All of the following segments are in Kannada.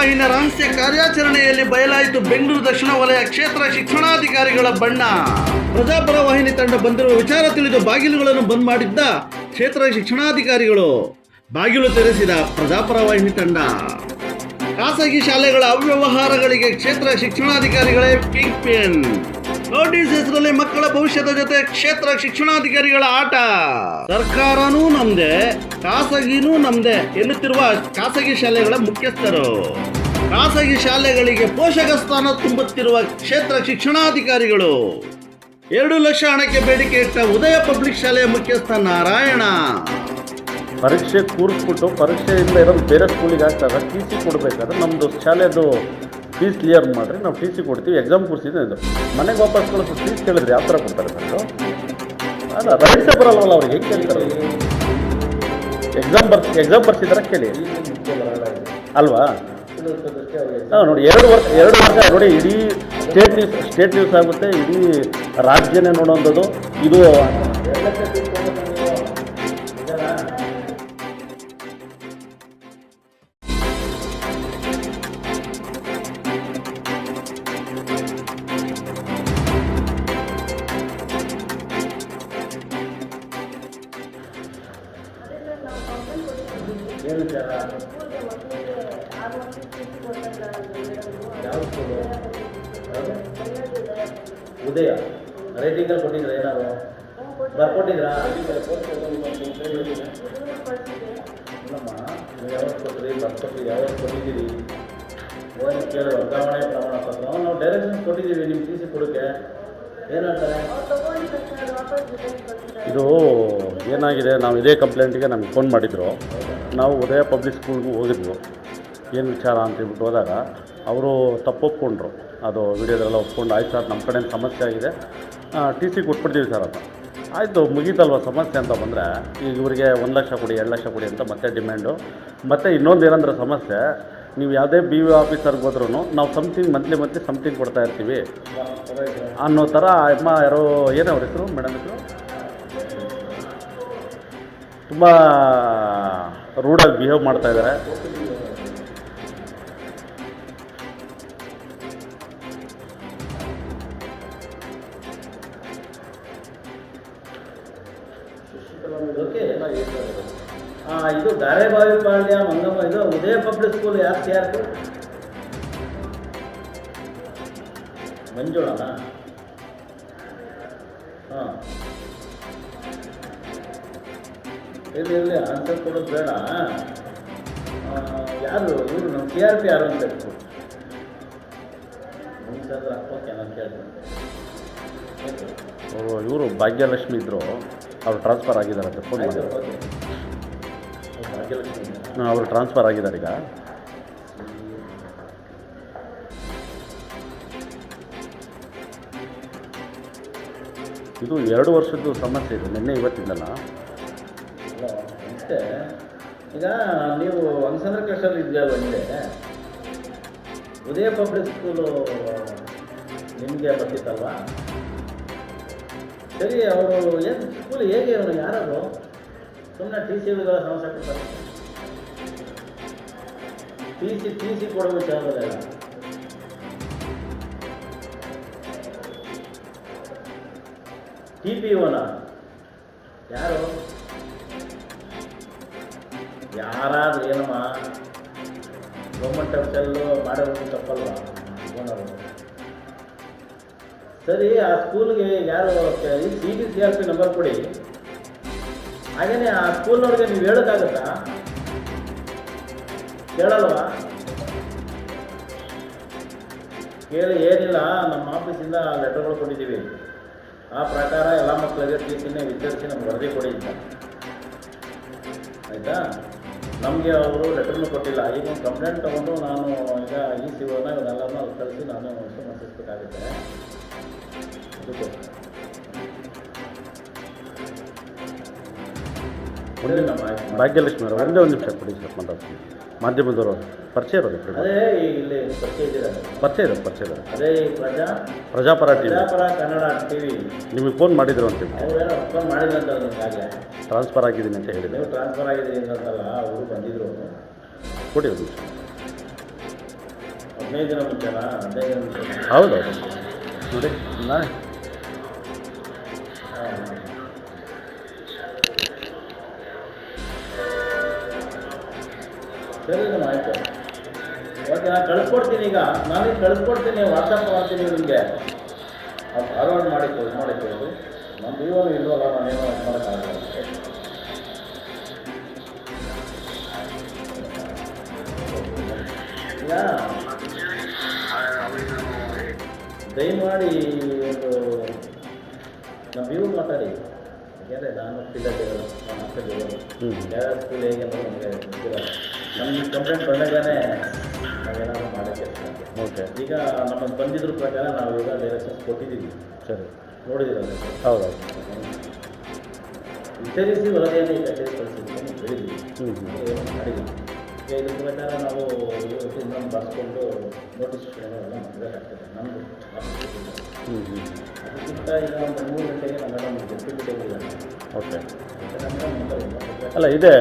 ವಾಹಿನಿಯ ರಹಸ್ಯ ಕಾರ್ಯಾಚರಣೆಯಲ್ಲಿ ಬಯಲಾಯಿತು ಬೆಂಗಳೂರು ದಕ್ಷಿಣ ವಲಯ ಕ್ಷೇತ್ರ ಶಿಕ್ಷಣಾಧಿಕಾರಿಗಳ ಬಣ್ಣ. ಪ್ರಜಾಪರ ವಾಹಿನಿ ತಂಡ ಬಂದಿರುವ ವಿಚಾರ ತಿಳಿದು ಬಾಗಿಲುಗಳನ್ನು ಬಂದ್ ಮಾಡಿದ್ದ ಕ್ಷೇತ್ರ ಶಿಕ್ಷಣಾಧಿಕಾರಿಗಳು. ಬಾಗಿಲು ತೆರೆಸಿದ ಪ್ರಜಾಪರ ವಾಹಿನಿ ತಂಡ. ಖಾಸಗಿ ಶಾಲೆಗಳ ಅವ್ಯವಹಾರಗಳಿಗೆ ಕ್ಷೇತ್ರ ಶಿಕ್ಷಣಾಧಿಕಾರಿಗಳೇ ಪಿಂಕ್ ಪಿನ್. ನೋಟಿಸ್ ಹೆಸರಲ್ಲಿ ಮಕ್ಕಳ ಭವಿಷ್ಯದ ಜೊತೆ ಕ್ಷೇತ್ರ ಶಿಕ್ಷಣಾಧಿಕಾರಿಗಳ ಆಟ. ಸರ್ಕಾರನೂ ನಮ್ದೆ, ಖಾಸಗಿನೂ ನಮ್ದೆ ಎನ್ನುತ್ತಿರುವ ಖಾಸಗಿ ಶಾಲೆಗಳ ಮುಖ್ಯಸ್ಥರು. ಖಾಸಗಿ ಶಾಲೆಗಳಿಗೆ ಪೋಷಕ ಸ್ಥಾನ ತುಂಬುತ್ತಿರುವ ಕ್ಷೇತ್ರ ಶಿಕ್ಷಣಾಧಿಕಾರಿಗಳು. ಎರಡು ಲಕ್ಷ ಹಣಕ್ಕೆ ಬೇಡಿಕೆ ಇಟ್ಟ ಉದಯ ಪಬ್ಲಿಕ್ ಶಾಲೆಯ ಮುಖ್ಯಸ್ಥ ನಾರಾಯಣ. ಪರೀಕ್ಷೆ ಕೂರಿಸ್ಬಿಟ್ಟು ಪರೀಕ್ಷೆಯಿಂದ ಇರೋದು ಬೇರೆ ಸ್ಕೂಲಿಗೆ ಹಾಕ್ತಾರೆ ಟಿ ಸಿ ಕೊಡಬೇಕಾದ್ರೆ ನಮ್ಮದು ಶಾಲೆದು ಫೀಸ್ ಕ್ಲಿಯರ್ ಮಾಡಿರಿ, ನಾವು ಟಿ ಕೊಡ್ತೀವಿ ಎಕ್ಸಾಮ್ ಕೊಡ್ತೀವಿ ಇದು. ಮನೆಗೆ ವಾಪಸ್ ಕಳಿಸೋ ಫೀಸ್ ಕೇಳಿದ್ರೆ ಯಾವ ಥರ ಕೊಡ್ತಾರೆ ಸರ್ ಅಲ್ಲ ರೈಟ್ಸೇ ಬರಲ್ವಲ್ಲ ಅವ್ರಿಗೆ ಹೆಂಗೆ ಕೇಳ್ತಾರೆ? ಎಕ್ಸಾಮ್ ಬರ್ ಎಕ್ಸಾಮ್ ಬರ್ಸಿದಾರ ಕೇಳಿ. ಅಲ್ವಾ? ಹಾಂ ನೋಡಿ, ಎರಡು ವರ್ಷ ಎರಡು ವರ್ಷ, ನೋಡಿ, ಇಡೀ ಸ್ಟೇಟ್ ನ್ಯೂಸ್ ಸ್ಟೇಟ್ ನ್ಯೂಸ್ ಆಗುತ್ತೆ, ಇಡೀ ರಾಜ್ಯನೇ ನೋಡೋಂಥದ್ದು. ಇದು ಬರ್ಕೊಟ್ಟಿದ್ರಾ? ಇದು ಏನಾಗಿದೆ? ನಾವು ಇದೇ ಕಂಪ್ಲೇಂಟಿಗೆ ನಮ್ಗೆ ಫೋನ್ ಮಾಡಿದ್ರು. ನಾವು ಉದಯ ಪಬ್ಲಿಕ್ ಸ್ಕೂಲ್ಗೂ ಹೋಗಿದ್ವು. ಏನು ವಿಚಾರ ಅಂತ ಹೇಳ್ಬಿಟ್ಟು ಹೋದಾಗ ಅವರು ತಪ್ಪೊಪ್ಕೊಂಡ್ರು. ಅದು ವಿಡಿಯೋದೆಲ್ಲ ಒಪ್ಕೊಂಡು, ಆಯ್ತು ಸರ್ ನಮ್ಮ ಕಡೆ ಸಮಸ್ಯೆ ಆಗಿದೆ. ಟಿ ಸಿ ಕೊಟ್ಬಿಡ್ತೀವಿ ಸರ್ ಅಂತ. ಆಯಿತು, ಮುಗೀತಲ್ವ ಸಮಸ್ಯೆ ಅಂತ ಬಂದರೆ? ಈಗ ಇವರಿಗೆ ಒಂದು ಲಕ್ಷ ಕೊಡಿ, ಎರಡು ಲಕ್ಷ ಕೊಡಿ ಅಂತ ಮತ್ತೆ ಡಿಮ್ಯಾಂಡು ಮತ್ತು ಇನ್ನೊಂದು ಏನಂದ್ರೆ ಸಮಸ್ಯೆ, ನೀವು ಯಾವುದೇ ಬಿ ವಿ ಆಫೀಸರ್ಗೆ ಹೋದ್ರೂ ನಾವು ಸಮ್ಥಿಂಗ್ ಮಂತ್ಲಿ ಮಂತ್ಲಿ ಸಮ್ಥಿಂಗ್ ಕೊಡ್ತಾ ಇರ್ತೀವಿ. ಅನ್ನೋ ಥರ ಅಮ್ಮ ಯಾರೋ, ಏನೇ ಅವ್ರ ಹೆಸರು ಮೇಡಮ್ ಹೆಸರು? ತುಂಬ ರೂಡಾಗಿ ಬಿಹೇವ್ ಮಾಡ್ತಾ ಎಲ್ಲ ಹಾಂ ಇದು ಗಾರೆಬಾವಿ ಪಾಳ್ಯ ಮಂಗಮ್ಮ, ಇದು ಉದಯ ಪಬ್ಲಿಕ್ ಸ್ಕೂಲ್ ಯಾರು ಯಾರು ಮಂಜುಳನಾ? ಹಾಂ. ಇಲ್ಲಿ ಇಲ್ಲಿ ಆನ್ಸರ್ ಕೊಡೋದು ಬೇಡ. ಯಾರು, ಇವರು ನಮ್ಮ ಟಿ ಆರ್ ಪಿ ಯಾರು ಅಂತ ಹೇಳ್ಬೋದು ಹಾಕೋಕೆ ನಾನು ಕೇಳ್ತೀನಿ. ಇವರು ಭಾಗ್ಯಲಕ್ಷ್ಮಿ ಇದ್ದರು ಅವ್ರು ಟ್ರಾನ್ಸ್ಫರ್ ಆಗಿದ್ದಾರೆ ಫೋನ್ ಮಾಡಿ ಅವರು ಟ್ರಾನ್ಸ್ಫರ್ ಆಗಿದ್ದಾರೆ ಈಗ. ಇದು ಎರಡು ವರ್ಷದ್ದು ಸಮಸ್ಯೆ ಇದೆ, ನಿನ್ನೆ ಇವತ್ತಿಂದಲ್ಲ. ಮತ್ತೆ ಈಗ ನೀವು ಹಂಗಸಂದ್ರ ಕಷ್ಟ ಇದೆಯಲ್ಲ ಹಿಂದೆ ಉದಯ ಪಬ್ಲಿಕ್ ಸ್ಕೂಲು ನಿಮಗೆ ಬರ್ತಿತ್ತಲ್ವಾ? ಸರಿ, ಅವರು ಏನು ಸ್ಕೂಲ್ ಹೇಗೆ ಅವರು ಯಾರದು? ಸುಮ್ಮನೆ ಟಿ ಸಿಗಳ ಸಮಸ್ಯೆ ಕೊಡ್ತಾರೆ. ಟಿ ಸಿ ಟಿ ಸಿ ಕೊಡಬೇಕು ವಿಚಾರದಲ್ಲ ಟಿ ಪಿ ಓನ ಯಾರು? ಯಾರಾದ್ರೂ ಏನಮ್ಮ? ಗೌರ್ಮೆಂಟ್ ಆಫೀಸಲ್ಲೂ ಮಾಡೋದು ತಪ್ಪಲ್ವಾ? ಓನರು ಸರಿ, ಆ ಸ್ಕೂಲ್ಗೆ ಯಾರು C B C R P number ಕೊಡಿ. ಹಾಗೇನೆ ಆ ಸ್ಕೂಲ್ನವ್ರಿಗೆ ನೀವು ಹೇಳೋಕ್ಕಾಗತ್ತಾ? ಕೇಳಲ್ವಾ ಕೇಳಿ, ಏನಿಲ್ಲ, ನಮ್ಮ ಆಫೀಸಿಂದ ಲೆಟರ್ಗಳು ಕೊಟ್ಟಿದ್ದೀವಿ. ಆ ಪ್ರಕಾರ ಎಲ್ಲ ಮಕ್ಕಳಿಗೆ ಟಿ ಸಿನೇ ವಿತರಿಸಿ ನಮ್ಗೆ ವರದಿ ಕೊಡಿ ಅಂತ. ಆಯಿತಾ? ನಮಗೆ ಅವರು ಲೆಟರ್ನು ಕೊಟ್ಟಿಲ್ಲ. ಈಗ ಒಂದು ಕಂಪ್ಲೇಂಟ್ ತೊಗೊಂಡು ನಾನು ಈಗ ಈ ಸಿ ಓನ ಇವನ್ನೆಲ್ಲರನ್ನೂ ಅಲ್ಲಿ ಕಳಿಸಿ ನಾನು ಸಮರ್ಪಿಸಬೇಕಾಗುತ್ತೆ. ಭಾಗ್ಯಲಕ್ಷ್ಮಿ ಅವರು ಒಂದೇ ಒಂದು ನಿಮಿಷ ಕೊಡಿ ಸರ್ ಮಾತಾಡ್ತೀನಿ ಮಾಧ್ಯಮದವರು ಪರಿಚಯ ಇರೋದು ಇಬ್ರು. ಅದೇ ಇಲ್ಲಿ ಪರಿಚಯ ಇದ್ದಾರೆ? ಪರಿಚಯ ಇರೋದು ಪರಿಚಯ ಇರೋದು ಅದೇ ಈ ಪ್ರಜಾ ಪ್ರಜಾಪರ ಟಿ ಪ್ರಜಾಪರ ಕನ್ನಡ ಟಿ ವಿ ನಿಮಗೆ ಫೋನ್ ಮಾಡಿದ್ರು ಅಂತ ಫೋನ್ ಮಾಡಿದ್ರಂತ ಟ್ರಾನ್ಸ್ಫರ್ ಆಗಿದ್ದೀನಿ ಅಂತ ಹೇಳಿದೆ ನೀವು ಟ್ರಾನ್ಸ್ಫರ್ ಆಗಿದ್ದೀನಿ ಅಂತಲ್ಲ ಅವರು ಬಂದಿದ್ರು ಕೊಡಿ ಒಂದು ನಿಮಿಷ. ಹದಿನೈದು ದಿನ ಮುಂಚೆನಾ? ಹದಿನೈದು ದಿನ ಮುಂಚೆ ಹೌದು ನೋಡಿ ನಾಳೆ ಸರಿ ಆಯಿತು. ಓಕೆ ನಾನು ಕಳಿಸ್ಕೊಡ್ತೀನಿ ಈಗ. ನಾನೀಗ ಕಳಿಸ್ಕೊಡ್ತೀನಿ ವಾಟ್ಸಪ್ ಮಾಡ್ತೀನಿ ನಿಮಗೆ ಫಾರ್ವರ್ಡ್ ಮಾಡಿ ಇದು ಮಾಡಿಕೊಳ್ಳೋದು ನಮ್ಮ ಜೀವನ ಇಲ್ವಲ್ಲ ನಾನೇನು ಮಾಡೋಕ್ಕಾಗಲ್ಲ ದಯಮಾಡಿ ಒಂದು ನಮ್ಮ ವಿವೋ ಮಾತಾಡಿ. ಯಾಕೆಂದರೆ ನಾನು ಫೀಲ್ಡಲ್ಲಿ ನಮ್ಮ ಮಕ್ಕಳಿಗೆ ಸ್ಕೂಲ್ ಹೇಗೆ ಅಂತ ನಮಗೆ ಗೊತ್ತಿಲ್ಲ. ನಮಗೆ ಕಂಪ್ಲೇಂಟ್ ಬಂದಾಗಲೇ ನಾವೇನಾದ್ರು ಮಾಡೋಕ್ಕೆ. ಓಕೆ ಈಗ ನಮಗೆ ಬಂದಿದ್ರ ಪ್ರಕಾರ ನಾವು ಈಗ ಡೈರೆಕ್ಷನ್ಸ್ ಕೊಟ್ಟಿದ್ದೀವಿ. ಸರಿ. ನೋಡಿದಿರಲ್ಲ? ಹೌದು. ವಿಚಾರಿಸಿ ವರದಿಯನ್ನು ಈ ಕಚೇರಿ ಕಳಿಸಿದ್ವಿ. ಅಂತ ಇದ್ರ ಪ್ರಕಾರ ನಾವು ಬರ್ಸ್ಕೊಂಡು ನೋಟಿಸ್ ಎಲ್ಲ ಮಾಡಬೇಕಾಗ್ತದೆ. ನಮ್ಮದು ಅದಕ್ಕಿಂತ ಈಗ ಒಂದು ಮೂರು ಗಂಟೆಗೆ ನಮ್ಮ ಡೆಪ್ಯೂಟಿಗಳಿಲ್ಲ ಓಕೆ ಅಲ್ಲ ಇದೆ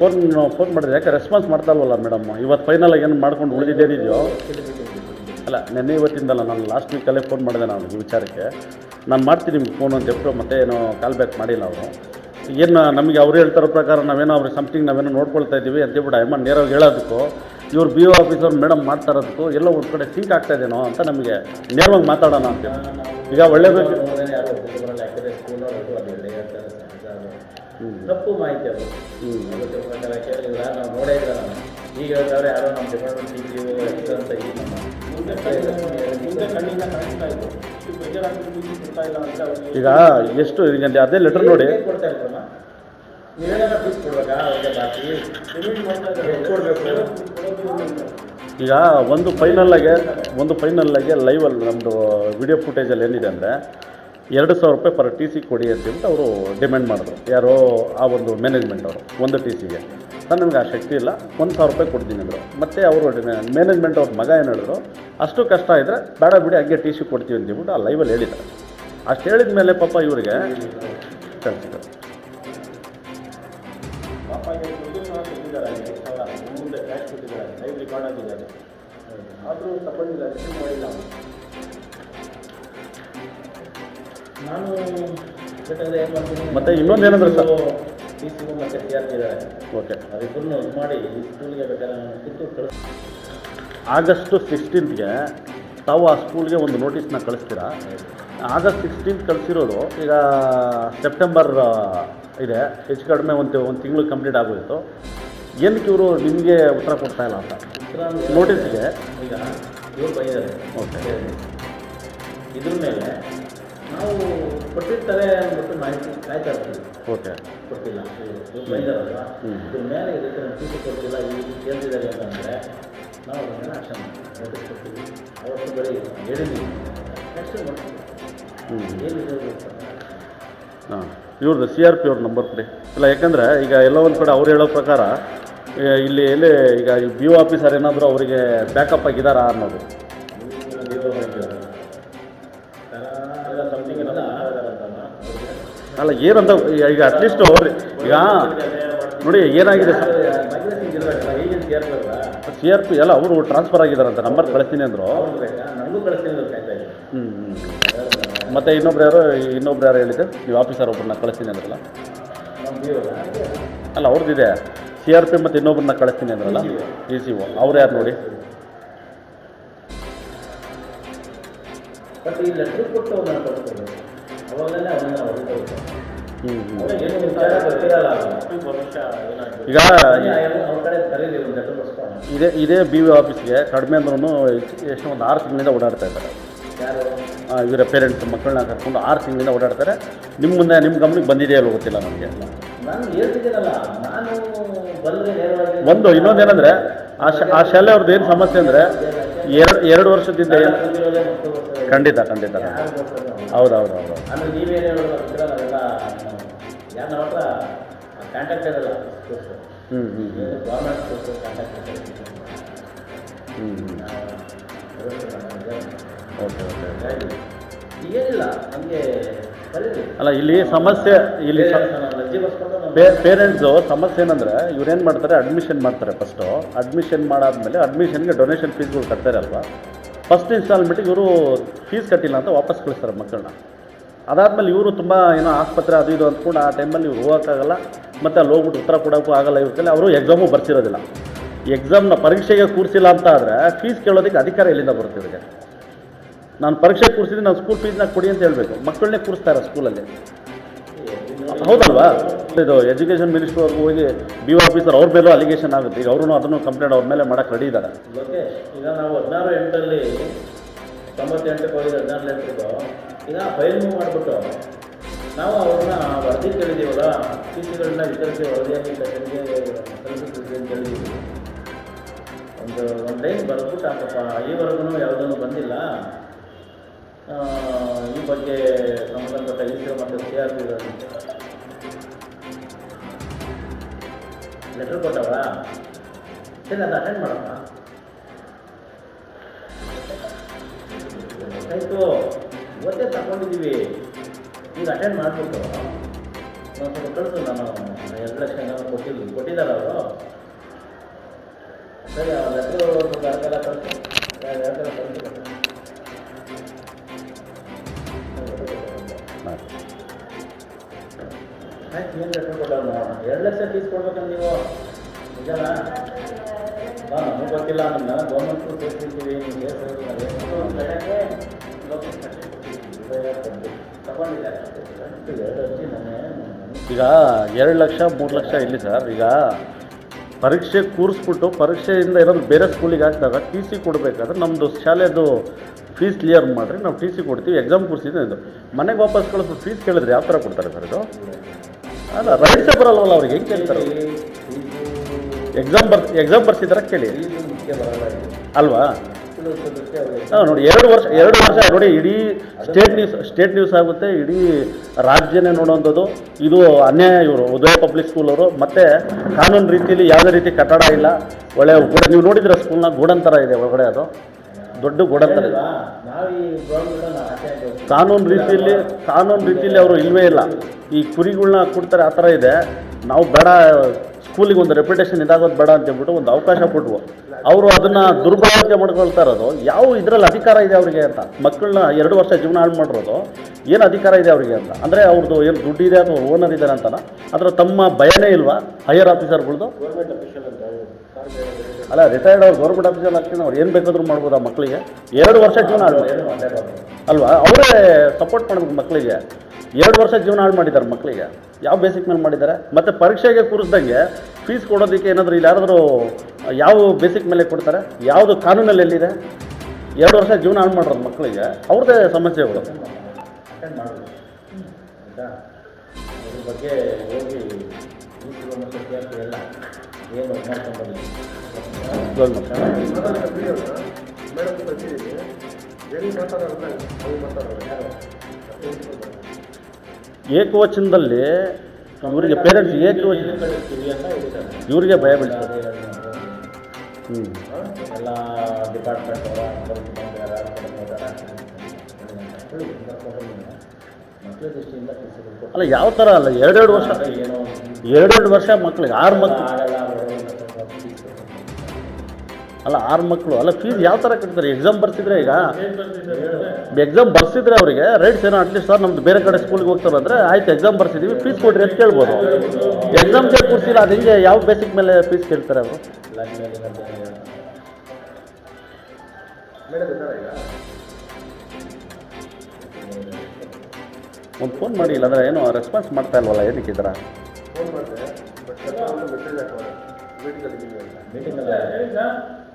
ಫೋನ್ ಫೋನ್ ಮಾಡಿದ್ರೆ ಯಾಕೆ ರೆಸ್ಪಾನ್ಸ್ ಮಾಡ್ತಾಲ್ವಲ್ಲ ಮೇಡಮ್ ಇವತ್ತು ಫೈನಲ್ ಏನು ಮಾಡ್ಕೊಂಡು ಉಳಿದಿದ್ದೇನಿದೆಯೋ? ಅಲ್ಲ ನೆನ್ನೆ ಇವತ್ತಿಂದಲ್ಲ ನಾನು ಲಾಸ್ಟ್ ವೀಕಲ್ಲೇ ಫೋನ್ ಮಾಡಿದೆ ನಾನು ಈ ವಿಚಾರಕ್ಕೆ. ನಾನು ಮಾಡ್ತೀನಿ ನಿಮ್ಗೆ ಫೋನ್ ಅಂತ ಹೇಳ್ಬಿಟ್ಟು ಮತ್ತೆ ಏನೋ ಕಾಲ್ ಬ್ಯಾಕ್ ಮಾಡಿಲ್ಲ ಅವರು. ಏನು ನಮಗೆ ಅವ್ರು ಹೇಳ್ತಾರೋ ಪ್ರಕಾರ ನಾವೇನೋ ಅವ್ರಿಗೆ ಸಮಥಿಂಗ್ ನಾವೇನೋ ನೋಡ್ಕೊಳ್ತಾ ಇದ್ದೀವಿ ಅಂತ ಬಿಡ ಅಮ್ಮ ನೇರವಾಗಿ ಹೇಳೋದಕ್ಕೂ ಇವ್ರು ಬಿ ಒ ಆಫೀಸರ್ ಮೇಡಮ್ ಮಾಡ್ತಾ ಇರೋದಕ್ಕೂ ಎಲ್ಲೋ ಒಂದು ಕಡೆ ಸಿಂಕ್ ಆಗ್ತಾ ಇದೇನೋ ಅಂತ ನಮಗೆ ನೇರವಾಗಿ ಮಾತಾಡೋಣ ಅಂತ ಈಗ ಒಳ್ಳೆ ಬೇಕು. ಎಲ್ಲ ತಪ್ಪು ಮಾಹಿತಿ ಅದು. ನೋಡೇ ಇಲ್ಲ ಈಗ ಹೇಳ್ತಾರೆ ಯಾರೋ ನಮ್ಮ ಡಿಪಾರ್ಟ್ಮೆಂಟ್ ಟಿ ಪಿ ಅಂತ ಈಗ ನಮ್ಮ ಮುಂದೆ ಮುಂದೆ ಕಣ್ಣಿಂದ ಕಾಣಿಸ್ತಾ ಇತ್ತು. ಇಷ್ಟು ಬೇಜಾರಾಗ್ತಿದ್ದು ಇದು ಇಲ್ಲ ಅಂತ ಈಗ ಎಷ್ಟು ಈಗ ಅದೇ ಲೆಟರ್ ನೋಡಿ. ಕೊಡ್ತಾ ನೀವೇನಾರ ಫೀಸ್ ಕೊಡ್ಬೇಕಾ ಅವ್ರಿಗೆ ಬಾಕಿ ಪೇಮೆಂಟ್ ಮಾಡ್ತಾ ಇದ್ದಾರೆ. ಎಷ್ಟು ಕೊಡಬೇಕು? ಈಗ ಒಂದು ಫೈನಲ್ಲಾಗೆ ಒಂದು ಫೈನಲ್ಲಾಗೆ ಲೈವಲ್ಲಿ ನಮ್ಮದು ವಿಡಿಯೋ ಫುಟೇಜಲ್ಲಿ ಏನಿದೆ ಅಂದರೆ ಎರಡು ಸಾವಿರ ರೂಪಾಯಿ ಪರ್ ಟಿ ಸಿ ಕೊಡಿ ಅಂತ ಹೇಳ್ಬಿಟ್ಟು ಅವರು ಡಿಮ್ಯಾಂಡ್ ಮಾಡಿದ್ರು. ಯಾರೋ ಆ ಒಂದು ಮ್ಯಾನೇಜ್ಮೆಂಟ್ ಅವರು ಒಂದು ಟಿ ಸಿಗೆ ನಾನು ನನಗೆ ಆ ಶಕ್ತಿ ಇಲ್ಲ. ಒಂದು ಸಾವಿರ ರೂಪಾಯಿ ಕೊಡ್ತೀನಿ ಅಂದರು. ಮತ್ತು ಅವರು ಮ್ಯಾನೇಜ್ಮೆಂಟ್ ಅವ್ರ ಮಗ ಏನು ಹೇಳಿದ್ರು ಅಷ್ಟು ಕಷ್ಟ ಇದ್ದರೆ ಬೇಡ ಬಿಡಿ ಹಂಗೆ ಟಿ ಸಿ ಕೊಡ್ತೀವಿ ಅಂತ ಹೇಳ್ಬಿಟ್ಟು ಆ ಲೈವಲ್ಲಿ ಹೇಳಿದ್ದಾರೆ ಅಷ್ಟು ಹೇಳಿದ ಮೇಲೆ ಪಾಪ ಇವರಿಗೆ ಕಳಿಸಿದ್ರು. ನಾನು ಬೇಕಾದ್ರೆ ಏನು ಮಾಡ್ತೀನಿ? ಮತ್ತೆ ಇನ್ನೊಂದು ಏನಂದ್ರೆ ಸರ್? ಡಿ ಸಿ ಮತ್ತೆ ಟಿ ಆರ್ ಇದ್ದಾರೆ ಓಕೆ ಇದು ಮಾಡಿ ಈ ಸ್ಕೂಲ್ಗೆ ಬೇಕಾದ್ರೆ ನಾನು ಕಿತ್ತೂರು ಕಳಿಸ್ ಆಗಸ್ಟು ಸಿಕ್ಸ್ಟೀನ್ತ್ಗೆ ತಾವು ಆ ಸ್ಕೂಲ್ಗೆ ಒಂದು ನೋಟಿಸ್ನ ಕಳಿಸ್ತೀರಾ? ಆಗಸ್ಟ್ ಸಿಕ್ಸ್ಟೀನ್ತ್ ಕಳಿಸಿರೋದು ಈಗ ಸೆಪ್ಟೆಂಬರ್ ಇದೆ. ಹೆಚ್ಚು ಕಡಿಮೆ ಒಂದು ಒಂದು ತಿಂಗಳು ಕಂಪ್ಲೀಟ್ ಆಗೋಯಿತು. ಏನಕ್ಕೆ ಇವರು ನಿಮಗೆ ಉತ್ತರ ಕೊಡ್ತಾ ಇಲ್ಲ ಅಂತ? ನೋಟಿಸ್ಗೆ ಈಗ ಇವ್ರು ಬಂದಿದ್ದಾರೆ ಓಕೆ. ಇದ್ರ ಮೇಲೆ ನಾವು ಕೊಟ್ಟಿರ್ತಾರೆ ಅಂದ್ಬಿಟ್ಟು ಮಾಹಿತಿ ಕಾಯ್ತಾ ಇರ್ತೀವಿ ಓಕೆ. ಕೊಟ್ಟಿಲ್ಲ. ಇದ್ರ ಮೇಲೆ ಇದಕ್ಕೆ ನಾವು ಕೊಟ್ಟಿಲ್ಲ ಕೇಳ್ತಿದ್ದಾರೆ ಅಂತಂದರೆ ಅದನ್ನು ಆಕ್ಷನ್ ನೋಟಿಸ್ ಕೊಡ್ತೀವಿ ಅವತ್ತು ಬರೀ ಹೇಳಿದ್ವಿ. ನೆಕ್ಸ್ಟ್ ಮಾಡ್ತೀವಿ? ಏನಿದೆ ಹಾಂ. ಇವ್ರದ್ದು ಸಿ ಆರ್ ಪಿ ಅವ್ರ ನಂಬರ್ ಕೊಡಿ. ಇಲ್ಲ ಯಾಕಂದರೆ ಈಗ ಎಲ್ಲ ಒಂದು ಕಡೆ ಅವ್ರು ಹೇಳೋ ಪ್ರಕಾರ ಇಲ್ಲಿ ಎಲ್ಲಿ ಈಗ ಬಿ ಒ ಆಫೀಸರ್ ಏನಾದರೂ ಅವರಿಗೆ ಬ್ಯಾಕಪ್ ಆಗಿದ್ದಾರಾ ಅನ್ನೋದು. ಅಲ್ಲ, ಏನಂತ, ಈಗ ಅಟ್ಲೀಸ್ಟ್ ಹೋಗ್ರಿ ಈಗ ನೋಡಿ, ಏನಾಗಿದೆ? ಸಿ ಆರ್ ಪಿ ಎಲ್ಲ ಅವರು ಟ್ರಾನ್ಸ್ಫರ್ ಆಗಿದ್ದಾರಂತೆ ನಂಬರ್ ಕಳಿಸ್ತೀನಿ ಅಂದರು. ಹ್ಞೂ ಮತ್ತು ಇನ್ನೊಬ್ರು ಯಾರು ಇನ್ನೊಬ್ರು ಯಾರು ಹೇಳಿದ್ದೆ? ನೀವು ಆಫೀಸರ್ ಒಬ್ಬರನ್ನ ಕಳಿಸ್ತೀನಿ ಅಂದ್ರಲ್ಲ. ಅಲ್ಲ ಅವ್ರದ್ದಿದೆ ಸಿ ಆರ್ ಪಿ ಮತ್ತು ಇನ್ನೊಬ್ಬರನ್ನ ಕಳಿಸ್ತೀನಿ ಅಂದ್ರಲ್ಲ. ಇ ಸಿ ಒ ಅವ್ರು ಯಾರು ನೋಡಿ? ಬಟ್ ಈ ಲೆಟ್ರ್ ಕೊಟ್ಟು ಈಗ ಇದೇ ಇದೇ ಬಿ ವಿ ಆಫೀಸ್ಗೆ ಕಡಿಮೆ ಅಂದ್ರೂ ಎಷ್ಟು ಒಂದು ಆರು ತಿಂಗಳಿಂದ ಓಡಾಡ್ತಾ ಇದ್ದಾರೆ. ಇವರ ಪೇರೆಂಟ್ಸ್ ಮಕ್ಕಳನ್ನ ಕರ್ಕೊಂಡು ಆರು ತಿಂಗಳಿಂದ ಓಡಾಡ್ತಾರೆ. ನಿಮ್ಮ ಮುಂದೆ ನಿಮ್ಮ ಗಮನಕ್ಕೆ ಬಂದಿದೆಯಲ್ಲ ಗೊತ್ತಿಲ್ಲ ನಮಗೆ. ಒಂದು ಇನ್ನೊಂದೇನೆಂದರೆ ಆ ಶ ಆ ಶಾಲೆ ಅವ್ರದ್ದು ಏನು ಸಮಸ್ಯೆ ಅಂದರೆ ಎರಡು ಎರಡು ವರ್ಷದಿಂದ ಏನು. ಖಂಡಿತ ಖಂಡಿತ ಹೌದು. ಹೌದು ಹೌದು ಹ್ಞೂ ಹ್ಞೂ ಹ್ಞೂ ಓಕೆ ಓಕೆ ಅಲ್ಲ ಇಲ್ಲಿ ಸಮಸ್ಯೆ ಇಲ್ಲಿ ಪೇರೆಂಟ್ಸು ಸಮಸ್ಯೆ ಏನಂದರೆ ಇವ್ರೇನು ಮಾಡ್ತಾರೆ ಅಡ್ಮಿಷನ್ ಮಾಡ್ತಾರೆ ಫಸ್ಟು ಅಡ್ಮಿಷನ್ ಮಾಡಾದ್ಮೇಲೆ ಅಡ್ಮಿಷನ್ಗೆ ಡೊನೇಷನ್ ಫೀಸ್ಗಳು ಕಟ್ತಾರಲ್ವಾ ಫಸ್ಟ್ ಇನ್ಸ್ಟಾಲ್ಮೆಂಟಿಗೆ ಇವರು ಫೀಸ್ ಕಟ್ಟಿಲ್ಲ ಅಂತ ವಾಪಸ್ ಕಳಿಸ್ತಾರೆ ಮಕ್ಕಳನ್ನ. ಅದಾದಮೇಲೆ ಇವರು ತುಂಬ ಏನೋ ಆಸ್ಪತ್ರೆ ಅದು ಇದು ಅಂದ್ಕೊಂಡು ಆ ಟೈಮಲ್ಲಿ ಇವ್ರು ಹೋಗೋಕ್ಕಾಗಲ್ಲ. ಮತ್ತು ಅಲ್ಲಿ ಹೋಗ್ಬಿಟ್ಟು ಉತ್ತರ ಕೊಡೋಕ್ಕೂ ಆಗಲ್ಲ ಇವ್ರ ಕೈಲಿ. ಅವರು ಎಕ್ಸಾಮು ಬರ್ತಿರೋದಿಲ್ಲ. ಎಕ್ಸಾಮ್ನ ಪರೀಕ್ಷೆಗೆ ಕೂರಿಸಿಲ್ಲ ಅಂತ ಆದರೆ ಫೀಸ್ ಕೇಳೋದಕ್ಕೆ ಅಧಿಕಾರ ಎಲ್ಲಿಂದ ಇವ್ರಿಗೆ? ನಾನು ಪರೀಕ್ಷೆ ಕೂರಿಸಿದ್ರೆ ನಾನು ಸ್ಕೂಲ್ ಫೀಸ್ನ ಕೊಡಿ ಅಂತ ಹೇಳಬೇಕು. ಮಕ್ಕಳನ್ನೇ ಕೂರಿಸ್ತಾರೆ ಸ್ಕೂಲಲ್ಲಿ ಹೌದಲ್ವಾ? ಇದು ಎಜುಕೇಷನ್ ಮಿನಿಸ್ಟ್ರಿವರೆಗೂ ಹೋಗಿ ಬಿ ಆಫೀಸರ್ ಅವ್ರ ಮೇಲೂ ಅಲಿಗೇಷನ್ ಆಗುತ್ತೆ. ಈಗ ಅವರು ಅದನ್ನು ಕಂಪ್ಲೇಂಟ್ ಅವ್ರ ಮೇಲೆ ಮಾಡಕ್ಕೆ ರೆಡಿ ಇದ್ದಾರೆ. ಓಕೆ ಈಗ ನಾವು ಹದಿನಾರು ಎಂಟರಲ್ಲಿ ತೊಂಬತ್ತೆಂಟಕ್ಕೆ ಹೋಗಿದ್ದು ಹದಿನಾರು ಎಂಟದ್ದು ಈಗ ಫೈಲ್ ಮೂವ್ ಮಾಡಿಬಿಟ್ಟು ನಾವು ಅವ್ರನ್ನ ವರದಿ ಕೇಳಿದ್ದೀವಲ್ಲ ಟಿ ಸಿಗಳನ್ನ ವಿತರಿಸಿ ವರದಿಯಾಗಿ ಸೆಕೆಂಡ್ಗೆ ಸಲ್ಲಿಸಿದ್ವಿ ಅಂತ ಒಂದು ಒಂದು ಲೈನ್ ಬರೆದ್ಬಿಟ್ಟು ಹಾಕಪ್ಪ ಈವರೆಗೂ ಯಾವುದನ್ನು ಬಂದಿಲ್ಲ. ಈ ಬಗ್ಗೆ ಸಂಬಂಧಪಟ್ಟ ಇಸ್ರೋ ಮತ್ತು ಸಿ ಆರ್ ಪಿ ಲೆಟರ್ ಕೊಟ್ಟವ ಸರಿ ಅದು ಅಟೆಂಡ್ ಮಾಡಪ್ಪ ಆಯಿತು ಇವತ್ತೇ ತಗೊಂಡಿದ್ದೀವಿ ಈಗ ಅಟೆಂಡ್ ಮಾಡಿಬಿಟ್ಟು ನಾನು ಸ್ವಲ್ಪ ಕಳಿಸು ನಾನು. ಎರಡು ಲಕ್ಷ ಏನೋ ಕೊಟ್ಟಿದ್ವಿ ಕೊಟ್ಟಿದ್ದಾರೆ ಅವರು? ಸರಿ, ಆ ಲೆಟ್ರು ಸ್ವಲ್ಪ ಅರ್ಧೆಲ್ಲ ಕಳಿಸು. ಎರಡು ಕಳಿಸು ಆಯ್ತು ಏನು ಲಕ್ಷ ಕೊಟ್ಟವ್ರು ನೋಡೋಣ ಎರಡು ಲಕ್ಷ ಫೀಸ್ ಕೊಡ್ಬೇಕಂತ ನೀವು. ನಿಜನಾ? ಹಾಂ ನಮಗೆ ಗೊತ್ತಿಲ್ಲ ನನ್ನ ಗೌರ್ಮೆಂಟ್ ಸೇರಿಸಿರ್ತೀವಿ ನೀವು ತಗೊಂಡಿದ್ದಾರೆ ಎರಡು ಅರ್ಜಿ ಮೊನ್ನೆ ಈಗ ಎರಡು ಲಕ್ಷ ಮೂರು ಲಕ್ಷ ಇಲ್ಲಿ ಸರ್. ಈಗ ಪರೀಕ್ಷೆ ಕೂರಿಸ್ಬಿಟ್ಟು ಪರೀಕ್ಷೆಯಿಂದ ಇರೋದು ಬೇರೆ ಸ್ಕೂಲಿಗೆ ಹಾಕಿದಾಗ ಟಿ ಸಿ ಕೊಡಬೇಕಾದ್ರೆ ನಮ್ಮದು ಶಾಲೆದು ಫೀಸ್ ಕ್ಲಿಯರ್ ಮಾಡಿರಿ. ನಾವು ಟಿ ಸಿ ಕೊಡ್ತೀವಿ ಎಕ್ಸಾಮ್ ಕೂರಿಸಿದ್ರೆ ಇದು. ಮನೆಗೆ ವಾಪಸ್ ಕಳಿಸ್ಬಿಟ್ಟು ಫೀಸ್ ಕೇಳಿದ್ರೆ ಯಾವ ಥರ ಕೊಡ್ತಾರೆ ಸರ್ ಇದು? ಅಲ್ಲ ರೈಟ್ಸೇ ಬರಲ್ವಲ್ಲ ಅವ್ರಿಗೆ ಹೆಂಗೆ ಕೇಳ್ತಾರೆ ಎಕ್ಸಾಮ್ ಬರ್ ಎಕ್ಸಾಮ್ ಬರ್ಸಿದಾರ ಕೇಳಿ. ಅಲ್ವಾ? ಹಾಂ ನೋಡಿ, ಎರಡು ವರ್ಷ ಎರಡು ವರ್ಷ ನೋಡಿ, ಇಡೀ ಸ್ಟೇಟ್ ನ್ಯೂಸ್ ಸ್ಟೇಟ್ ನ್ಯೂಸ್ ಆಗುತ್ತೆ, ಇಡೀ ರಾಜ್ಯನೇ ನೋಡುವಂಥದ್ದು ಇದು ಅನ್ಯಾಯ ಇವರು, ಉದಯ ಪಬ್ಲಿಕ್ ಸ್ಕೂಲ್ ಅವರು. ಮತ್ತೆ ಕಾನೂನು ರೀತಿಯಲ್ಲಿ ಯಾವುದೇ ರೀತಿ ಕಟ್ಟಡ ಇಲ್ಲ. ಒಳ್ಳೆ ನೀವು ನೋಡಿದ್ರೆ ಸ್ಕೂಲ್ನ ಗೂಡನ್ ಥರ ಇದೆ ಒಳಗಡೆ ಅದು. ದೊಡ್ಡ ಥರ ಇದೆ. ಕಾನೂನು ರೀತಿಯಲ್ಲಿ ಕಾನೂನು ರೀತಿಯಲ್ಲಿ ಅವರು ಇಲ್ವೇ ಇಲ್ಲ. ಈ ಕುರಿಗಳನ್ನ ಕೊಡ್ತಾರೆ ಆ ಥರ ಇದೆ. ನಾವು ಬೇಡ ಸ್ಕೂಲಿಗೆ ಒಂದು ರೆಪ್ಯುಟೇಷನ್ ಇದಾಗೋದು ಬೇಡ ಅಂತ ಹೇಳ್ಬಿಟ್ಟು ಒಂದು ಅವಕಾಶ ಕೊಟ್ವು ಅವರು ಅದನ್ನು ದುರ್ಬಳಕೆ ಮಾಡ್ಕೊಳ್ತಾ ಇರೋದು. ಯಾವ ಇದರಲ್ಲಿ ಅಧಿಕಾರ ಇದೆ ಅವರಿಗೆ ಅಂತ. ಮಕ್ಕಳನ್ನ ಎರಡು ವರ್ಷ ಜೀವನ ಹಾಳು ಮಾಡಿರೋದು. ಏನು ಅಧಿಕಾರ ಇದೆ ಅವರಿಗೆ ಅಂತ. ಅಂದರೆ ಅವ್ರದ್ದು ಏನು ದುಡ್ಡಿದೆ ಇದೆ ಅಥವಾ ಓನರ್ ಇದ್ದಾರೆ ಅಂತಲ್ಲ ಅದರ ತಮ್ಮ ಭಯನೇ ಇಲ್ವಾ? ಹೈಯರ್ ಆಫೀಸರ್ಗಳ್ದು ಅಲ್ಲ ರಿಟೈರ್ಡ್ ಅವ್ರು ಗೌರ್ಮೆಂಟ್ ಆಫೀಸಲ್ಲಿ ಹಾಕ್ತೀನಿ ಅವ್ರು ಏನು ಬೇಕಾದರೂ ಮಾಡ್ಬೋದು ಆ ಮಕ್ಕಳಿಗೆ ಎರಡು ವರ್ಷ ಜೀವನ ಹಾಳು ಅಲ್ವಾ? ಅವರೇ ಸಪೋರ್ಟ್ ಮಾಡಬೇಕು ಮಕ್ಕಳಿಗೆ ಎರಡು ವರ್ಷ ಜೀವನ ಹಾಳು ಮಾಡಿದ್ದಾರೆ ಮಕ್ಕಳಿಗೆ ಯಾವ ಬೇಸಿಕ್ ಮೇಲೆ ಮಾಡಿದ್ದಾರೆ? ಮತ್ತು ಪರೀಕ್ಷೆಗೆ ಕೂರಿಸ್ದಂಗೆ ಫೀಸ್ ಕೊಡೋದಕ್ಕೆ ಏನಾದರೂ ಇಲ್ಲಿ ಯಾರಾದರೂ, ಯಾವ ಬೇಸಿಕ್ ಮೇಲೆ ಕೊಡ್ತಾರೆ? ಯಾವುದು ಕಾನೂನಲ್ಲಿ ಎಲ್ಲಿದೆ? ಎರಡು ವರ್ಷ ಜೀವನ ಹಾಳು ಮಾಡಿರೋದು ಮಕ್ಕಳಿಗೆ ಅವ್ರದ್ದೇ ಸಮಸ್ಯೆಗಳು. ಬಗ್ಗೆ ಹೋಗಿ ಎಲ್ಲ ಏನು ಏಕವಚನದಲ್ಲಿ ಇವರಿಗೆ ಪೇರೆಂಟ್ಸ್ ಏಕವಚನ ಇವರಿಗೆ ಭಯ ಬೀಳ್ತಾರೆ ಹ್ಞೂ ಎಲ್ಲ ಡಿಪಾರ್ಟ್ಮೆಂಟ್ ಅಲ್ಲ, ಯಾವ ಥರ ಅಲ್ಲ? ಎರಡೆರಡು ವರ್ಷ ಎರಡೆರಡು ವರ್ಷ ಮಕ್ಕಳಿಗೆ ಆರು ಮಕ್ಕಳು ಅಲ್ಲ ಆರು ಮಕ್ಕಳು ಅಲ್ಲ ಫೀಸ್ ಯಾವ ಥರ ಕಟ್ತಾರೆ? ಎಕ್ಸಾಮ್ ಬರ್ಸಿದ್ರೆ ಈಗ? ಎಕ್ಸಾಮ್ ಬರ್ಸಿದ್ರೆ ಅವರಿಗೆ ರೈಟ್ಸ್ ಏನೋ ಅಟ್ಲೀಸ್ಟ್ ಸರ್ ನಮ್ದು ಬೇರೆ ಕಡೆ ಸ್ಕೂಲ್ಗೆ ಹೋಗ್ತಾರೆ ಅಂದರೆ ಆಯ್ತು ಎಕ್ಸಾಮ್ ಬರ್ಸಿದ್ದೀವಿ ಫೀಸ್ ಕೊಡ್ರಿ ಅಂತ ಕೇಳ್ಬೋದು. ಎಕ್ಸಾಮ್ ಕೂರ್ಸಿಲ್ಲ ಅದು ಹಿಂಗೆ ಯಾವ ಬೇಸಿಕ್ ಮೇಲೆ ಫೀಸ್ ಕೇಳ್ತಾರೆ ಅವರು? ಒಂದು ಫೋನ್ ಮಾಡಿ ಅಂದರೆ ಏನೋ ರೆಸ್ಪಾನ್ಸ್ ಮಾಡ್ತಾ ಇಲ್ವಲ್ಲ ಏನಕ್ಕೆ ಇದ್ರ ಮೀಟಿಂಗ್ ಅಲ್ಲ ಹ್ಞೂ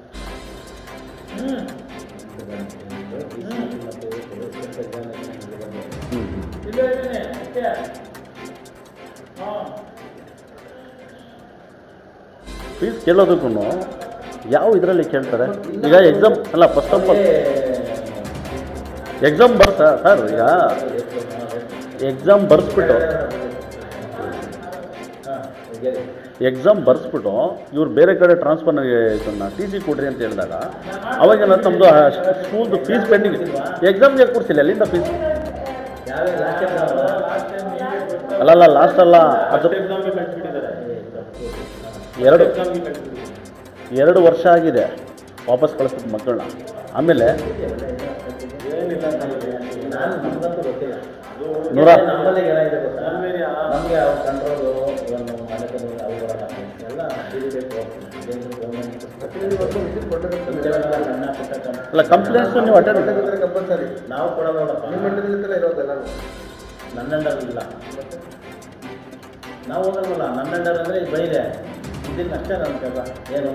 ಫೀಸ್ ಕೇಳೋದಕ್ಕೂ ಯಾವ ಇದರಲ್ಲಿ ಕೇಳ್ತಾರೆ? ಈಗ ಎಕ್ಸಾಮ್ ಅಲ್ಲ ಫಸ್ಟ್ ಆಫ್ ಆಲ್ ಎಕ್ಸಾಮ್ ಬರ್ತಾ ಸರ್ ಈಗ ಎಕ್ಸಾಮ್ ಬರ್ಸ್ಬಿಟ್ಟು ಎಕ್ಸಾಮ್ ಬರ್ಸ್ಬಿಟ್ಟು ಇವ್ರು ಬೇರೆ ಕಡೆ ಟ್ರಾನ್ಸ್ಫರ್ ಇದನ್ನು ಟಿ ಸಿ ಕೊಡ್ರಿ ಅಂತ ಹೇಳಿದಾಗ, ಅವಾಗೆಲ್ಲ ನಮ್ಮದು ಸ್ಕೂಲ್ದು ಫೀಸ್ ಪೆಂಡಿಂಗ್ ಎಕ್ಸಾಮ್ಗೆ ಕೊಡ್ಸಿಲ್ಲ, ಎಲ್ಲಿಂದ ಫೀಸ್ ಅಲ್ಲಲ್ಲ ಲಾಸ್ಟ್ ಅಲ್ಲ, ಅದು ಎರಡು. ಎರಡು ವರ್ಷ ಆಗಿದೆ ವಾಪಸ್ ಕಳಿಸ್ಬಿಟ್ಟು ಮಕ್ಕಳನ್ನ. ಆಮೇಲೆ ನೂರ ಅಲ್ಲ ಕಂಪ್ಲೇಂಟ್ಸ್ ನೀವು ಅಟೆಂಡ್ ಕಂಪಲ್ಸರಿ ನಾವು ಕೊಡೋದಪ್ಪ ನಿಮ್ಮ ಇರೋದಲ್ಲ ಇರೋದೆಲ್ಲ ನನ್ನ ಅಂಡರ್ ಇಲ್ಲ ನಾವು ಹೋಗಲ್ಲ ನನ್ನ ಅಂಡರ್ ಅಂದರೆ ಬೈದೆ ಇದನ್ನ ಅಷ್ಟೇ ನನ್ನ ಕೆಲಸ ಏನು?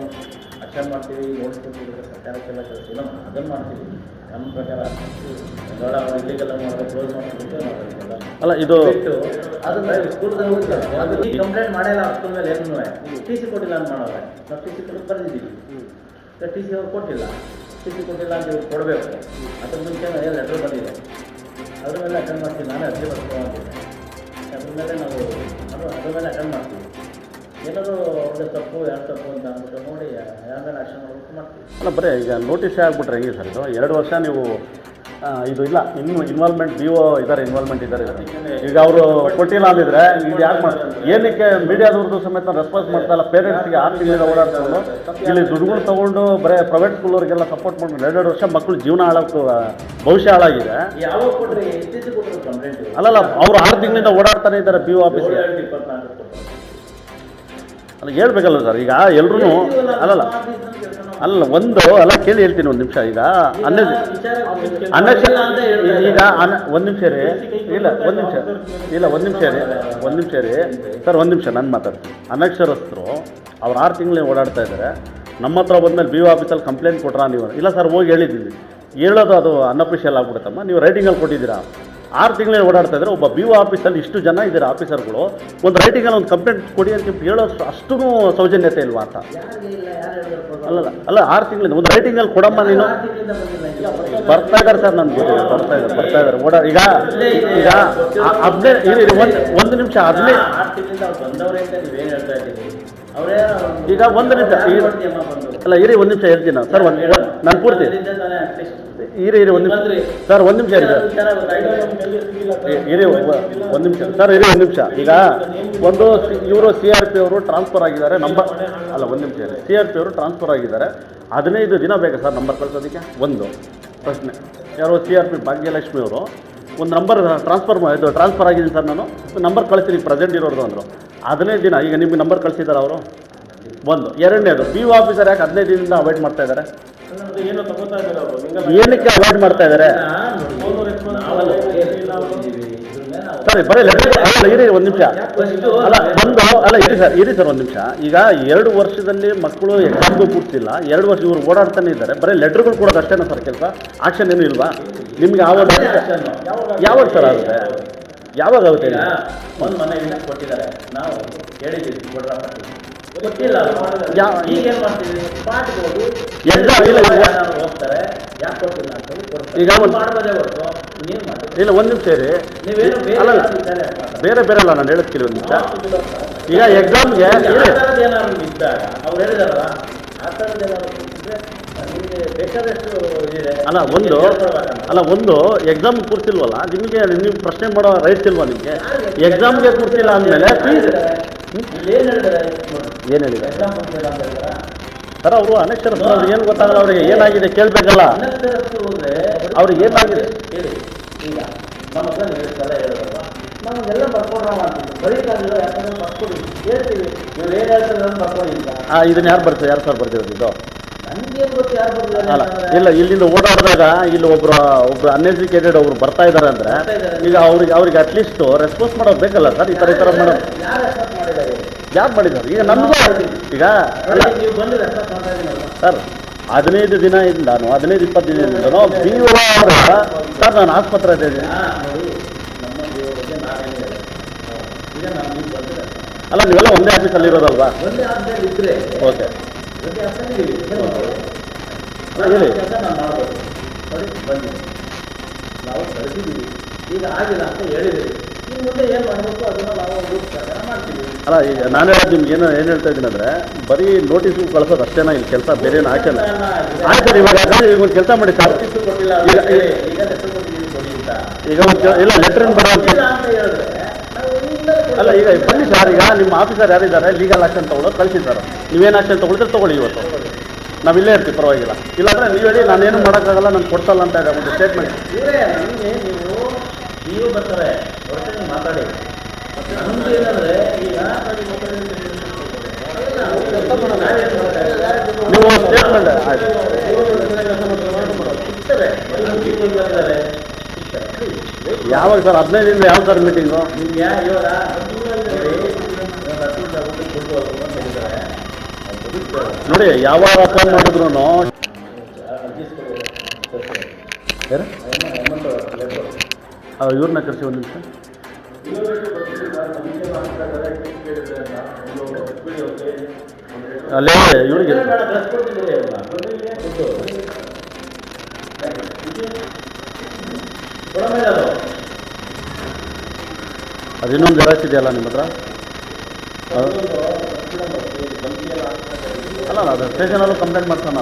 ಅಷ್ಟೇ ಮಾಡ್ತೀವಿ ಓಡಿಸ್ಕೊತೀವಿ ಸರ್ಕಾರಕ್ಕೆಲ್ಲ ಕೆಲಸ ಇಲ್ಲ ಅದನ್ನು ಮಾಡ್ತೀವಿ. ನಮ್ಮ ಪ್ರಕಾರ. ದೊಡ್ಡ ಇಲ್ಲಿಗೆಲ್ಲ ಮಾಡೋದು ಕ್ಲೋಸ್ ಮಾಡ್ಕೊಂಡು ಮಾಡೋದಕ್ಕೆಲ್ಲ ಅಲ್ಲ ಇದು ಅದನ್ನ ಅದು ಈ ಕಂಪ್ಲೇಂಟ್ ಮಾಡಿಲ್ಲ ಮೇಲೆ ಏನು ಟಿ ಸಿ ಕೊಟ್ಟಿಲ್ಲ ಅಂತ ಮಾಡೋರೆ ನಾವು ಟಿ ಸಿ ಕೊಟ್ಟು ಬರೆದಿದ್ದೀವಿ. ಟಿ ಸಿ ಅವ್ರು ಕೊಟ್ಟಿಲ್ಲ. ಟಿ ಸಿ ಕೊಟ್ಟಿಲ್ಲ ಅಂತ ಇವ್ರು ಕೊಡಬೇಕು. ಅದ್ರ ಮುಂಚೆ ಲೆಟ್ರ್ ಬಂದಿದೆ. ಅದ್ರ ಮೇಲೆ ಅಟೆಂಡ್ ಮಾಡ್ತೀವಿ. ನಾನೇ ಅರ್ಜಿ ಅದ್ರ ಮೇಲೆ ನಾವು ಅದು ಅದ್ರ ಮೇಲೆ ಅಟೆಂಡ್ ಮಾಡ್ತೀವಿ. ಏನಾದರೂ ತಪ್ಪು ಯಾರು ತಪ್ಪು ಅಂತ ಅಂದ್ಬಿಟ್ಟು ನೋಡಿ ಯಾರ ಮೇಲೆ ಆಕ್ಷನ್ ಮಾಡಬೇಕು ಮಾಡ್ತೀವಿ. ಅಲ್ಲ ಬರೀ ಈಗ ನೋಟಿಸ್ ಆಗ್ಬಿಟ್ರೆ ಹೆಂಗೆ ಸರ್ ಇದು? ಎರಡು ವರ್ಷ ನೀವು ಇದು ಇಲ್ಲ. ಇನ್ನು ಇನ್ವಾಲ್ವ್ಮೆಂಟ್ ಬಿ ಓ ಇದ್ದಾರೆ ಇನ್ವಾಲ್ವ್ಮೆಂಟ್ ಇದ್ದಾರೆ. ಈಗ ಅವರು ಕೊಟ್ಟಿಲ್ಲ ಅಂದಿದ್ರೆ ಇದು ಯಾಕೆ ಮಾಡ್ತಾರೆ? ಏನಕ್ಕೆ ಮೀಡಿಯಾದವ್ರದ್ದು ಸಮೇತ ರೆಸ್ಪಾನ್ಸ್ ಮಾಡ್ತಾ ಇಲ್ಲ ಪೇರೆಂಟ್ಸ್ಗೆ ಆರು ತಿಂಗಳಿಂದ ಓಡಾಡ್ಕೊಂಡು ಇಲ್ಲಿ ದುಡ್ಡುಗಳು ತೊಗೊಂಡು ಬರೀ ಪ್ರೈವೇಟ್ ಸ್ಕೂಲವ್ರಿಗೆಲ್ಲ ಸಪೋರ್ಟ್ ಮಾಡ್ಕೊಂಡು ಎರಡೆರಡು ವರ್ಷ ಮಕ್ಕಳು ಜೀವನ ಹಾಳಾಗ್ತು ಭವಿಷ್ಯ ಹಾಳಾಗಿದೆ. ಅಲ್ಲಲ್ಲ ಅವರು ಆರು ತಿಂಗಳಿಂದ ಓಡಾಡ್ತಾನೆ ಇದ್ದಾರೆ ಬಿ ಓ ಆಫೀಸ್ಗೆ ಅಲ್ಲ ಹೇಳ್ಬೇಕಲ್ಲ ಸರ್ ಈಗ ಎಲ್ಲರೂ ಅಲ್ಲಲ್ಲ. ಅಲ್ಲ, ಒಂದು, ಅಲ್ಲ, ಕೇಳಿ ಹೇಳ್ತೀನಿ ಒಂದು ನಿಮಿಷ. ಈಗ ಅನ್ನ ಅನಕ್ಷರ ಈಗ ಅನ್ನ ಒಂದು ನಿಮಿಷ ರೀ ಇಲ್ಲ, ಒಂದು ನಿಮಿಷ. ಇಲ್ಲ, ಒಂದು ನಿಮಿಷ ರೀ ಒಂದು ನಿಮಿಷ ರೀ ಸರ್, ಒಂದು ನಿಮಿಷ, ನಾನು ಮಾತಾಡ್ತೀನಿ. ಅನಕ್ಷರಸ್ಥರು ಅವ್ರು ಆರು ತಿಂಗಳು ಓಡಾಡ್ತಾ ಇದ್ದಾರೆ ನಮ್ಮ ಹತ್ರ ಬಂದಮೇಲೆ ಬಿ ಒ ಆಫೀಸಲ್ಲಿ ಕಂಪ್ಲೇಂಟ್ ಕೊಟ್ರಾ ನೀವು? ಇಲ್ಲ, ಸರ್, ಹೋಗಿ ಹೇಳಿದ್ದೀನಿ. ಹೇಳೋದು ಅದು ಅನ್ಅಫಿಷಿಯಲ್ ಆಗ್ಬಿಡುತ್ತಮ್ಮ. ನೀವು ರೈಟಿಂಗಲ್ಲಿ ಕೊಟ್ಟಿದ್ದೀರಾ? ಆರು ತಿಂಗಳಲ್ಲಿ ಓಡಾಡ್ತಾ ಇದ್ದಾರೆ ಒಬ್ಬ ಬಿ ಒ ಆಫೀಸಲ್ಲಿ ಇಷ್ಟು ಜನ ಇದ್ದಾರೆ ಆಫೀಸರ್ಗಳು ಒಂದು ರೈಟಿಂಗಲ್ಲಿ ಒಂದು ಕಂಪ್ಲೇಂಟ್ ಕೊಡಿ ಅಂತ ಹೇಳೋ ಅಷ್ಟು ಸೌಜನ್ಯತೆ ಇಲ್ವಾ ಅಂತ. ಅಲ್ಲ ಅಲ್ಲ, ಆರು ತಿಂಗಳಿಂದ. ಒಂದು ರೈಟಿಂಗಲ್ಲಿ ಕೊಡಮ್ಮ ನೀನು. ಬರ್ತಾ ಇದ್ದಾರೆ ಸರ್ ನಾನು ಗೊತ್ತಿಲ್ಲ ಬರ್ತಾ ಇದ್ದಾರೆ ಬರ್ತಾ ಇದ್ದಾರೆ ಓಡಾ ಈಗ ಈಗ ಅದನ್ನೇ ಇರಿ ಒಂದು ಒಂದು ನಿಮಿಷ ಅದನ್ನೇ ಈಗ ಒಂದು ನಿಮಿಷ ಅಲ್ಲ, ಇರಿ, ಒಂದು ನಿಮಿಷ, ಹೇಳ್ತೀನಿ ಸರ್ ಒಂದು ನಾನು ಪೂರ್ತಿ ಇರಿ ಇರಿ ಒಂದು ನಿಮಿಷ. ಸರ್ ಒಂದು ನಿಮಿಷ ಇರಿ ಇರಿ ಒಂದು ನಿಮಿಷ. ಸರ್ ಇರಿ ಒಂದು ನಿಮಿಷ. ಈಗ ಒಂದು ಇವರು ಸಿ ಆರ್ ಪಿ ಅವರು ಟ್ರಾನ್ಸ್ಫರ್ ಆಗಿದ್ದಾರೆ. ನಂಬರ್ ಅಲ್ಲ ಒಂದು ನಿಮಿಷ ಇರಿ. ಸಿ ಆರ್ ಪಿ ಅವರು ಟ್ರಾನ್ಸ್ಫರ್ ಆಗಿದ್ದಾರೆ. ಹದಿನೈದು ದಿನ ಬೇಕಾ ಸರ್ ನಂಬರ್ ಕಳ್ಸೋದಕ್ಕೆ? ಒಂದು ಪ್ರಶ್ನೆ. ಯಾರೋ ಸಿ ಆರ್ ಪಿ ಭಾಗ್ಯಲಕ್ಷ್ಮಿ ಅವರು ಒಂದು ನಂಬರ್ ಟ್ರಾನ್ಸ್ಫರ್ ಇದು ಟ್ರಾನ್ಸ್ಫರ್ ಆಗಿದ್ದೀನಿ ಸರ್ ನಾನು. ನಂಬರ್ ಕಳಿಸ್ತೀನಿ ಪ್ರೆಸೆಂಟ್ ಇರೋದು ಅಂದರು. ಹದಿನೈದು ದಿನ ಈಗ ನಿಮಗೆ ನಂಬರ್ ಕಳಿಸಿದ್ದಾರೆ ಅವರು? ಒಂದು. ಎರಡನೇದು ಪಿ ಯು ಆಫೀಸರ್ ಯಾಕೆ ಹದಿನೈದು ದಿನದಿಂದ ಅವಾಯ್ಡ್ ಮಾಡ್ತಾ ಇದ್ದಾರೆ? ಏನಕ್ಕೆ ಅವಾಯ್ಡ್ ಮಾಡ್ತಾ ಇದ್ದಾರೆ ಸರಿ ಬರೀ ಲೆಟರ್ ಅಲ್ಲ ಇರಿ ಒಂದು ನಿಮಿಷ. ಅಲ್ಲ ಒಂದು ಅಲ್ಲ ಇರಿ ಸರ್ ಇರಿ ಸರ್ ಒಂದು ನಿಮಿಷ. ಈಗ ಎರಡು ವರ್ಷದಲ್ಲಿ ಮಕ್ಕಳು ಎಕ್ಸಾಮ್ಗೂ ಕೂರ್ತಿಲ್ಲ ಎರಡು ವರ್ಷ ಇವರು ಓಡಾಡ್ತಾನೆ ಇದ್ದಾರೆ. ಬರೀ ಲೆಟ್ರ್ಗಳು ಕೊಡೋದು ಅಷ್ಟೇನಾ ಸರ್ ಕೆಲಸ? ಆಕ್ಷನ್ ಏನು ಇಲ್ವಾ? ನಿಮ್ಗೆ ಯಾವಾಗ ಯಾವಾಗ ಸರ್ ಆಗುತ್ತೆ? ಯಾವಾಗ ಆಗುತ್ತೆ? ಒಂದು ಮನೆಯಿಂದ ಕೊಟ್ಟಿದ್ದಾರೆ. ನಾವು ಹೇಳಿದ್ದೀವಿ ಈಗ ಇಲ್ಲ, ಒಂದು- ನಿಮಿಷ ಇರಿ. ಅಲ್ಲ ಬೇರೆ. ಬೇರೆ ಅಲ್ಲ ನಾನು ಹೇಳ್ತೀನಿ ಒಂದು ನಿಮಿಷ. ಈಗ ಎಕ್ಸಾಮ್ಗೆ ಅಲ್ಲ ಒಂದು ಅಲ್ಲ ಒಂದು ಎಕ್ಸಾಮ್ ಕೊಡ್ತಿಲ್ವಲ್ಲ ನಿಮಗೆ ನೀವು ಪ್ರಶ್ನೆ ಮಾಡೋ ರೈಟ್ ಇಲ್ವಾ ನಿಮಗೆ? ಎಕ್ಸಾಮ್ಗೆ ಕೊಡ್ತಿಲ್ಲ ಅಂದಮೇಲೆ ಫೀಸ್ ಏನ್ ಹೇಳಿದ್ದಾರೆ? ಸರ್ ಅವರು ಅನಕ್ಷರಸ್ಥರು ಅವ್ರಿಗೆ ಏನು ಗೊತ್ತಾಗಲ್ಲ ಅವ್ರಿಗೆ ಏನಾಗಿದೆ ಕೇಳಬೇಕಲ್ಲ. ಅವ್ರಿಗೆ ಏನಾಗಿದೆ? ಈಗ ನಮ್ಮ ಹೇಳಿದ್ರಲ್ಲ ನಮಗೆಲ್ಲ ಮಾಡ್ತೀವಿ. ಬರೀಕಾಗಿಲ್ಲ ಯಾಕಂದ್ರೆ ಹೇಳ್ತೀವಿ ಏನು ಹೇಳ್ತಾರೆ ಇದನ್ನ ಯಾರು ಬರ್ತಾರೆ? ಯಾರು ಸರ್ ಬರ್ತೀವಿ ಅಲ್ಲ ಇಲ್ಲ ಇಲ್ಲಿಂದ ಓಡಾಡಿದಾಗ ಇಲ್ಲಿ ಒಬ್ರು ಒಬ್ರು ಅನ್ಎಜುಕೇಟೆಡ್ ಒಬ್ರು ಬರ್ತಾ ಇದ್ದಾರೆ ಅಂದ್ರೆ ಈಗ ಅವ್ರಿಗೆ ಅವ್ರಿಗೆ ಅಟ್ಲೀಸ್ಟ್ ರೆಸ್ಪಾನ್ಸ್ ಮಾಡೋದು ಬೇಕಲ್ಲ ಸರ್ ಈ ಥರ ಈ ಥರ ಮಾಡೋದು. ರೆಸ್ಪಾನ್ಸ್ ಮಾಡಿದ್ದಾರೆ ಈಗ ನಮಗೂ ಈಗ ಸರ್ ಹದಿನೈದು ದಿನ ನಾನು ಹದಿನೈದು ಇಪ್ಪತ್ತು ದಿನದಿಂದ ಬಿ ಒ ಸರ್ ನಾನು ಆಸ್ಪತ್ರೆ ಇದ್ದೇನೆ. ಅಲ್ಲ ನೀವೆಲ್ಲ ಒಂದೇ ಆಫೀಸಲ್ಲಿ ಇರೋದಲ್ವಾ? ಓಕೆ? ಹೇಳಿ. ನಾವು ಈಗ ಆಗಿಲ್ಲ ಅಂತ ಹೇಳಿದ್ದೀವಿ ಏನು ಅಲ್ಲ ಈಗ ನಾನು ಹೇಳೋದು ನಿಮ್ಗೆ ಏನು ಏನು ಹೇಳ್ತಾ ಇದ್ದೀನಿ ಅಂದರೆ ಬರೀ ನೋಟಿಸ್ ಕಳ್ಸೋದು ಅಷ್ಟೇನಾ ಇಲ್ಲಿ ಕೆಲಸ? ಬೇರೆ ಏನು ಹಾಕಲ್ಲ. ಆಯ್ತು ಸರ್ ಇವಾಗ ಈಗ ಒಂದು ಕೆಲಸ ಮಾಡಿ ಸರ್ ಈಗ- ಏನು ಒಂದು ಇಲ್ಲ ಲೆಟ್ರ್ ಬರೋ ಅಲ್ಲ ಈಗ ಬನ್ನಿ ಸರ್ ಈಗ ನಿಮ್ಮ ಆಫೀಸರ್ ಯಾರಿದ್ದಾರೆ ಲೀಗಲ್ ಆಕ್ಷನ್ ಕಳಿಸಿ ಕಳಿಸಿದ್ದಾರೆ. ನೀವೇನು ಆಕ್ಷನ್ ತಗೊಳ್ತಾರೆ ತಗೊಳ್ಳಿ ಇವತ್ತು. ನಾವು ಇಲ್ಲೇ ಇರ್ತೀವಿ ಪರವಾಗಿಲ್ಲ. ಇಲ್ಲಾಂದ್ರೆ ನೀವು ಹೇಳಿ ನಾನೇನು ಮಾಡೋಕ್ಕಾಗಲ್ಲ ನಾನು ಕೊಡ್ಸಲ್ಲ ಅಂತ ಇದೆ ಒಂದು ಸ್ಟೇಟ್ಮೆಂಟ್ ನೀವು ಬರ್ತಾರೆ ಹೊರಟು ಮಾತಾಡಿ. ನಮ್ದು ಏನಂದ್ರೆ ಈಗ ನಾವು ಸ್ಟೇಟ್ಮೆಂಟ್. ಯಾವಾಗ ಸರ್? ಹದಿನೈದರಿಂದ ಯಾವ ಸರ್ ಮೀಟಿಂಗು ನಿಮ್ಗೆ ಯಾ- ಇವಾಗ ನೋಡಿ, ಯಾವಾಗ ಹತ್ತು ಸಾವಿರ ಇವ್ರನ್ನ ಕರೆಸಿ ಒಂದು ನಿಮಿಷ. ಅಲ್ಲೇ ಇವ್ರಿಗೆ ಅದಿನ್ನೊಂದು ಜೆರಾಕ್ಸ್ ಇದೆಯಲ್ಲ ನಿಮ್ಮ ಹತ್ರ? ಅಲ್ಲ ಅದು ಸ್ಟೇಷನಲ್ಲೂ ಕಂಪ್ಲೇಂಟ್ ಮಾಡ್ತಾನೆ